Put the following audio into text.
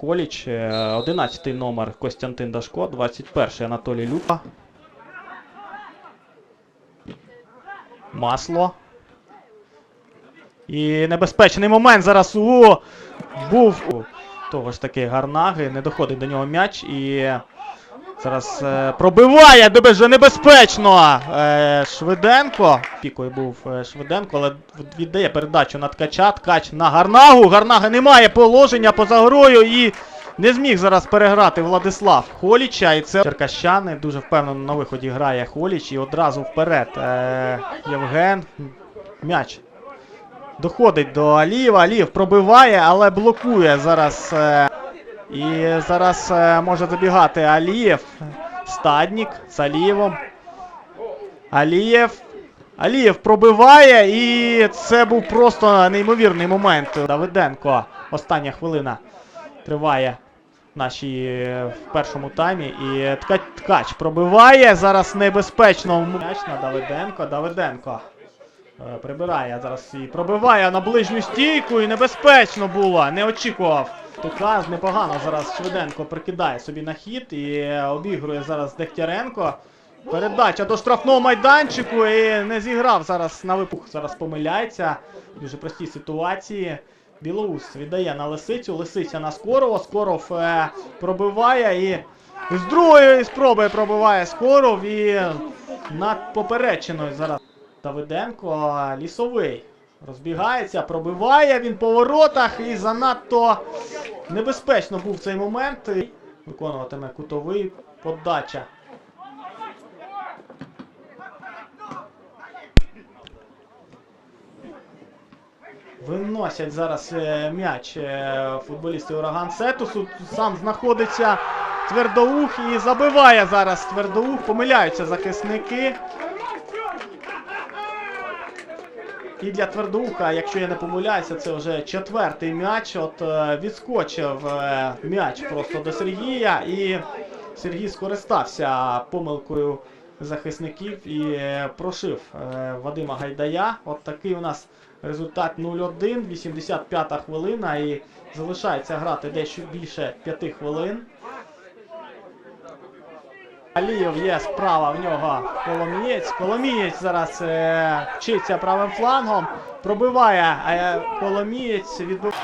Холіч, 11 номер Костянтин Дашко, 21 Анатолій Люпа. Масло. І небезпечний момент зараз у був того ж таки Гарнаги. Не доходить до нього м'яч і зараз е, пробиває дуже небезпечно. Е, Швиденко. Пікою був е, Швиденко, але віддає передачу на ткача. Ткач на Гарнагу. Гарнага немає положення поза грою і не зміг зараз переграти Владислав Холіча. І це черкащани. Дуже впевнено на виході грає Холіч і одразу вперед. Е, Євген. М'яч доходить до Алієва. Алієв пробиває, але блокує зараз. е, і зараз е, може забігати Алієв. Стаднік з Алієвом. Алієв. Алієв пробиває, і це був просто неймовірний момент. Давиденко. Остання хвилина триває в нашій е, в першому таймі. І ткач, ткач пробиває. Зараз небезпечно. Давиденко. Давиденко. Е, Прибирає зараз і пробиває на ближню стійку, і небезпечно було, не очікував. Тука непогано зараз швиденько прикидає собі на хід і е, обігрує зараз Дегтяренко. Передача до штрафного майданчику і не зіграв зараз на випух. Зараз помиляється. Дуже простій ситуації. Білоус віддає на Лисицю. Лисиця на Скорова. Скоров е, пробиває і з другої спроби пробиває Скоров і над поперечиною зараз. Давиденко лісовий. Розбігається, пробиває він по воротах і занадто небезпечно був цей момент. Виконуватиме кутовий подача. Виносять зараз е, м'яч е, футболісти Ураган Сетусу. Сам знаходиться Твердоух і забиває зараз Твердоух. Помиляються захисники. І для Твердоуха, якщо я не помиляюся, це вже четвертий м'яч. От е, відскочив е, м'яч просто до Сергія, і Сергій скористався помилкою захисників і е, прошив Вадима Гайдая. От такий у нас результат 0-1, 85 хвилина, і залишається грати дещо більше 5 хвилин. Алієв є справа в нього Коломієць. Коломієць зараз е, вчиться правим флангом. Пробиває е, Коломієць. Відбив...